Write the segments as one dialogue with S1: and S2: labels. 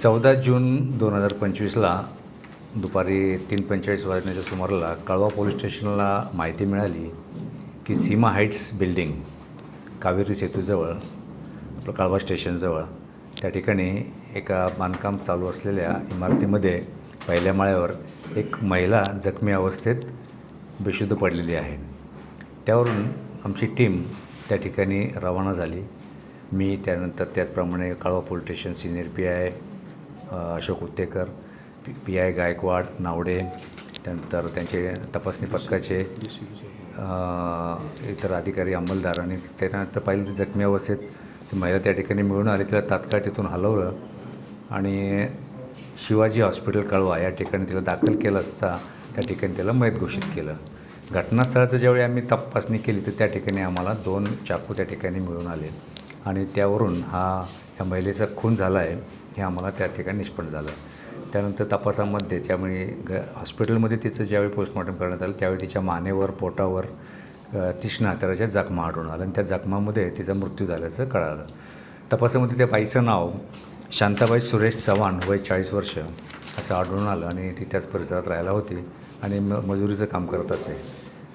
S1: चौदा जून दोन हजार पंचवीसला दुपारी तीन पंचेचाळीस वाजण्याच्या सुमाराला कळवा पोलीस स्टेशनला माहिती मिळाली की सीमा हाईट्स बिल्डिंग कावेरी सेतूजवळ आपलं कळवा स्टेशनजवळ त्या ठिकाणी एका बांधकाम चालू असलेल्या इमारतीमध्ये पहिल्या माळ्यावर एक महिला जखमी अवस्थेत बेशुद्ध पडलेली आहे. त्यावरून आमची टीम त्या ठिकाणी रवाना झाली. मी त्यानंतर त्याचप्रमाणे Kalwa police station senior P I Ashok Uttekar P P I Gaikwad Navade त्यानंतर त्यांचे तपासणी पथकाचे इतर अधिकारी अंमलदार आणि त्यानंतर पाहिलं जखमी अवस्थेत ती महिला त्या ठिकाणी मिळून आली तिला तात्काळ तिथून हलवलं आणि शिवाजी हॉस्पिटल कळवा या ठिकाणी तिला दाखल केलं असता त्या ठिकाणी त्याला मयत घोषित केलं. घटनास्थळाचं ज्यावेळी आम्ही तपासणी केली तर त्या ठिकाणी आम्हाला दोन चाकू त्या ठिकाणी मिळून आले. आणि त्यावरून हा ह्या महिलेचा खून झाला आहे. हे आम्हाला त्या ठिकाणी निष्पन्न झालं. त्यानंतर तपासामध्ये त्यामुळे ग हॉस्पिटलमध्ये तिचं ज्यावेळी पोस्टमॉर्टम करण्यात आलं त्यावेळी तिच्या मानेवर पोटावर तिष्णा तीक्ष्ण जखमा आढळून आल्या आणि त्या जखमामध्ये तिचा मृत्यू झाल्याचं कळालं. तपासामध्ये त्या बाईचं नाव शांताबाई सुरेश चव्हाण वय चाळीस वर्ष असं आढळून आलं आणि ती त्याच परिसरात राहायला होती आणि म मजुरीचं काम करत असे.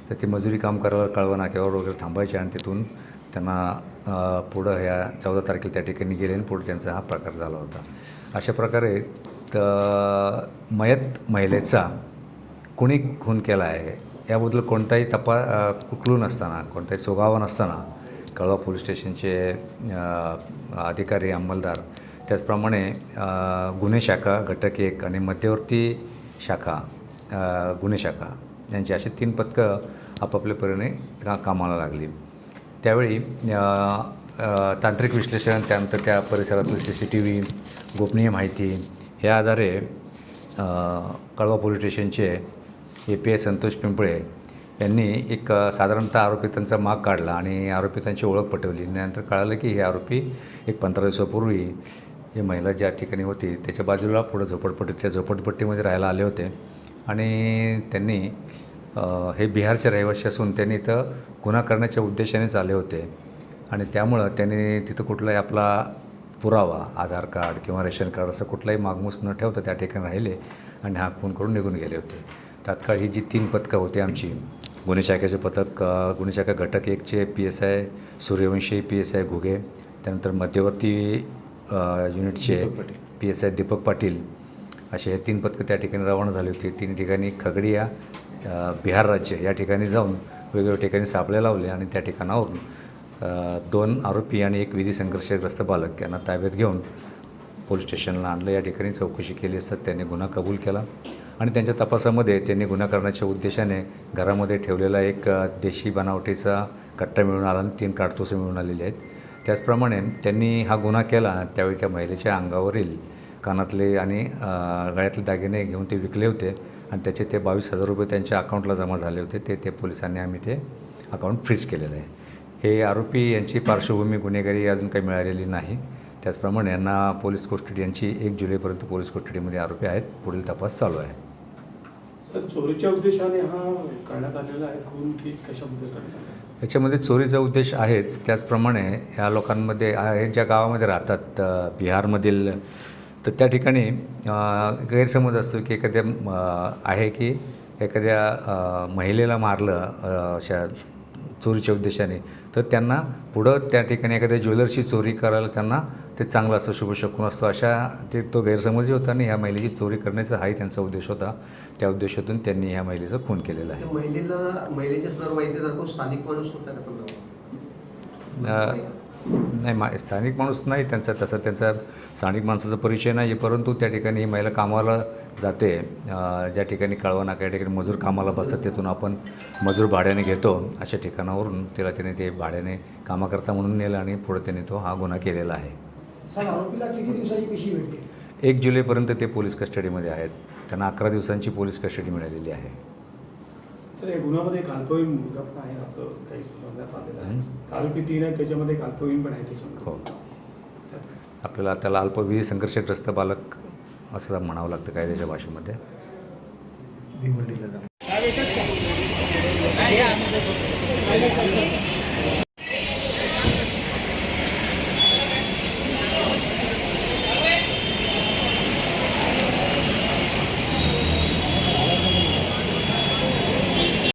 S1: तर ती मजुरी काम करायला कळवा नाक्यावर वगैरे थांबायचे आणि तिथून त्यांना पुढं ह्या चौदा तारखेला त्या ठिकाणी गेले आणि पुढे त्यांचा हा प्रकार झाला होता. अशा प्रकारे तर मयत महिलेचा कुणी खून केला आहे याबद्दल कोणताही तपा अ, कुकलू नसताना कोणताही सुगावा नसताना कळवा पोलीस स्टेशनचे अधिकारी अंमलदार त्याचप्रमाणे गुन्हे शाखा घटक एक आणि मध्यवर्ती शाखा गुन्हे शाखा यांची अशी तीन पथकं आपापल्या परीने का कामाला लागली. त्यावेळी तांत्रिक विश्लेषण त्यानंतर त्या परिसरातलं सी सी टी व्ही गोपनीय माहिती ह्या आधारे कळवा पोलीस स्टेशनचे A P I Santosh Pimple यांनी एक साधारणतः आरोपी त्यांचा माग काढला आणि आरोपितांची ओळख पटवली. नंतर कळालं की हे आरोपी एक पंधरा दिवसापूर्वी ही महिला ज्या ठिकाणी होती त्याच्या बाजूला पुढं झोपडपट्टी त्या झोपडपट्टीमध्ये राहायला आले होते. आणि त्यांनी हे बिहारचे रहिवासी असून त्यांनी इथं गुन्हा करण्याच्या उद्देशानेच आले होते. आणि त्यामुळं त्यांनी तिथं कुठलाही आपला पुरावा आधार कार्ड किंवा रेशन कार्ड असं कुठलाही मागमूस न ठेवता त्या ठिकाणी राहिले आणि हा खून करून निघून गेले होते. तात्काळ ही जी तीन पथकं होती आमची गुन्हे शाखेचे पथक गुन्हे शाखा घटक एकचे P S I Suryavanshi P S I Ghuge त्यानंतर मध्यवर्ती युनिटचे P S I Deepak Patil असे हे तीन पथकं त्या ठिकाणी रवाना झाली होती. तीन ठिकाणी खगडिया बिहार राज्य या ठिकाणी जाऊन वेगवेगळ्या ठिकाणी सापळे लावले आणि त्या ठिकाणावरून दोन आरोपी आणि एक विधी संघर्षग्रस्त बालक यांना ताब्यात घेऊन पोलीस स्टेशनला आणलं. या ठिकाणी चौकशी केली असतात त्यांनी गुन्हा कबूल केला आणि त्यांच्या तपासामध्ये त्यांनी गुन्हा करण्याच्या उद्देशाने घरामध्ये ठेवलेला एक देशी बनावटीचा कट्टा मिळून आला आणि तीन काडतुसे मिळून आलेले आहेत. त्याचप्रमाणे त्यांनी हा गुन्हा केला त्यावेळी त्या महिलेच्या अंगावरील कानातले आणि गळ्यातले दागिने घेऊन ते विकले होते आणि त्याचे ते बावीस हजार रुपये त्यांच्या अकाउंटला जमा झाले होते. ते ते पोलिसांनी आम्ही ते अकाउंट फ्रीज केलेलं आहे. हे आरोपी यांची पार्श्वभूमी गुन्हेगारी अजून काही मिळालेली नाही. त्याचप्रमाणे यांना पोलीस कोस्टडी यांची एक जुलैपर्यंत पोलीस कोस्टडीमध्ये आरोपी आहेत. पुढील तपास चालू आहे.
S2: सर चोरीच्या उद्देशाने हा करण्यात आलेला आहे. खून की कशाबद्दल करण्यात आला आहे?
S1: याच्यामध्ये चोरीचा उद्देश आहेच. त्याचप्रमाणे या लोकांमध्ये हे ज्या गावामध्ये राहतात बिहारमधील तर त्या ठिकाणी गैरसमज असतो की एखाद्या आहे की एखाद्या महिलेला मारलं अशा चोरीच्या उद्देशाने तर त्यांना पुढं त्या ठिकाणी एखाद्या ज्वेलर्सची चोरी करायला त्यांना ते चांगलं असं शुभ शकून असतो. अशा ते तो गैरसमजही होता आणि ह्या महिलेची चोरी करण्याचा हाही त्यांचा उद्देश होता. त्या उद्देशातून त्यांनी ह्या महिलेचा खून केलेला आहे.
S3: महिलेला महिलेच्या स्थानिक माणूस होता का
S1: नाही मा स्थानिक माणूस नाही त्यांचा तसा त्यांचा स्थानिक माणसाचा परिचय नाही आहे परंतु त्या ठिकाणी ही महिला कामाला जाते. ज्या ठिकाणी कळवा नाका या ठिकाणी मजूर कामाला बसत तिथून आपण मजूर भाड्याने घेतो. अशा ठिकाणावरून तिला त्याने ते भाड्याने कामाकरता म्हणून नेलं आणि पुढे त्याने तो हा गुन्हा केलेला आहे. एक जुलैपर्यंत ते पोलीस कस्टडीमध्ये आहेत. त्यांना अकरा दिवसांची पोलीस कस्टडी मिळालेली आहे.
S2: सर या गुन्ह्यामध्ये एक अल्पवयीन मुलगा पण आहे असं काही समजण्यात आलेलं आहे. आरोपी तीन आहेत त्याच्यामध्ये एक अल्पवयीन पण आहे
S1: हो.
S2: त्याच्यामध्ये
S1: आपल्याला त्याला अल्पविधी संघर्षग्रस्त बालक असं म्हणावं लागतं कायद्याच्या भाषेमध्ये.
S4: भिवंडीला जाऊन